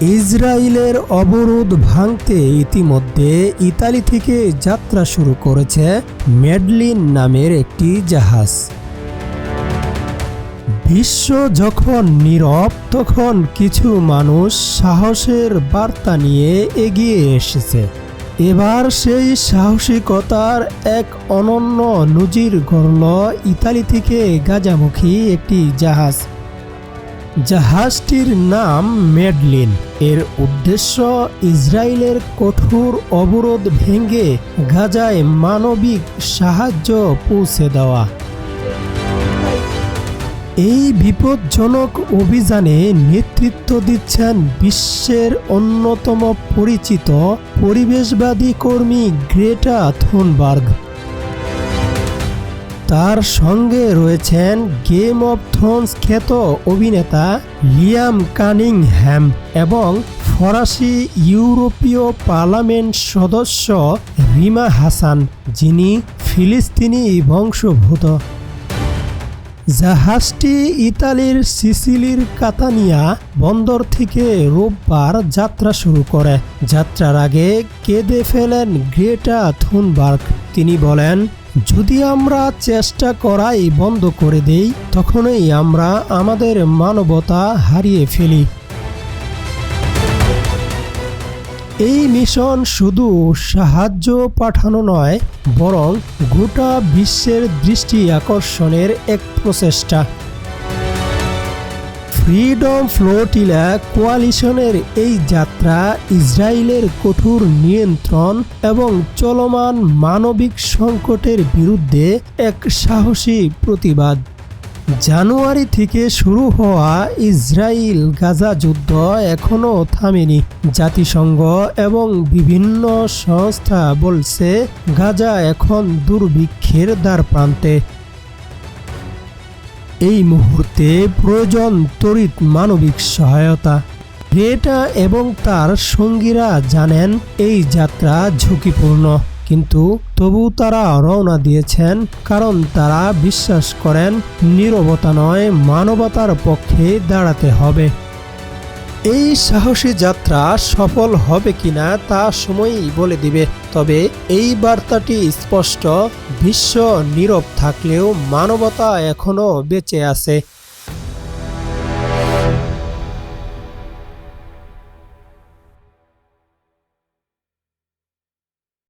ইসরায়েলের অবরোধ ভাঙতে ইতিমধ্যে ইতালি থেকে যাত্রা শুরু করেছে মেডলিন নামের একটি জাহাজ। বিশ্ব যখন নীরব, তখন কিছু মানুষ সাহসের বার্তা নিয়ে এগিয়ে এসেছে। এবার সেই সাহসিকতার এক অনন্য নজির গড়ল ইতালি থেকে গাজামুখী একটি জাহাজ। জাহাজটির নাম মেডলিন। এর উদ্দেশ্য ইসরায়েলের কঠোর অবরোধ ভেঙে গাজায় মানবিক সাহায্য পৌঁছে দেওয়া। এই বিপজ্জনক অভিযানে নেতৃত্ব দিচ্ছেন বিশ্বের অন্যতম পরিচিত পরিবেশবাদী কর্মী গ্রেটা থুনবার্গ। তার সঙ্গে রয়েছেন গেম অব থ্রোনস খ্যাত অভিনেতা লিয়াম কানিং হ্যাম এবং ফরাসি ইউরোপীয় পার্লামেন্ট সদস্য রিমা হাসান, যিনি ফিলিস্তিনি বংশোদ্ভূত। জাহাজটি ইতালির সিসিলির কাতানিয়া বন্দর থেকে রোববার যাত্রা শুরু করে। যাত্রার আগে কেঁদে ফেলেন গ্রেটা থুনবার্গ। তিনি বলেন যদি আমরা চেষ্টা করাই বন্ধ করে দেই, তখনই আমরা আমাদের মানবতা হারিয়ে ফেলি। এই মিশন শুধু সাহায্য পাঠানো নয়, বরং গোটা বিশ্বের দৃষ্টি আকর্ষণের এক প্রচেষ্টা। ফ্রিডম ফ্লোটিলা কোয়ালিশনের এই যাত্রা ইসরায়েলের কঠোর নিয়ন্ত্রণ এবং চলমান মানবিক সংকটের বিরুদ্ধে এক সাহসী প্রতিবাদ। জানুয়ারি থেকে শুরু হওয়া ইসরায়েল গাজা যুদ্ধ এখনও থামেনি। জাতিসংঘ এবং বিভিন্ন সংস্থা বলছে, গাজা এখন দুর্ভিক্ষের দ্বার প্রান্তে এই মুহূর্তে প্রয়োজন তড়িৎ মানবিক সহায়তা। গ্রেটা এবং তার সঙ্গীরা জানেন এই যাত্রা ঝুঁকিপূর্ণ, কিন্তু তবু তারা রওনা দিয়েছেন কারণ তারা বিশ্বাস করেন নিরবতা নয়, মানবতার পক্ষে দাঁড়াতে হবে। এই সাহসী যাত্রা সফল হবে কিনা তা সময়ই বলে দিবে। তবে এই বার্তাটি স্পষ্ট বিশ্ব নীরব থাকলেও মানবতা এখনও বেঁচে আছে।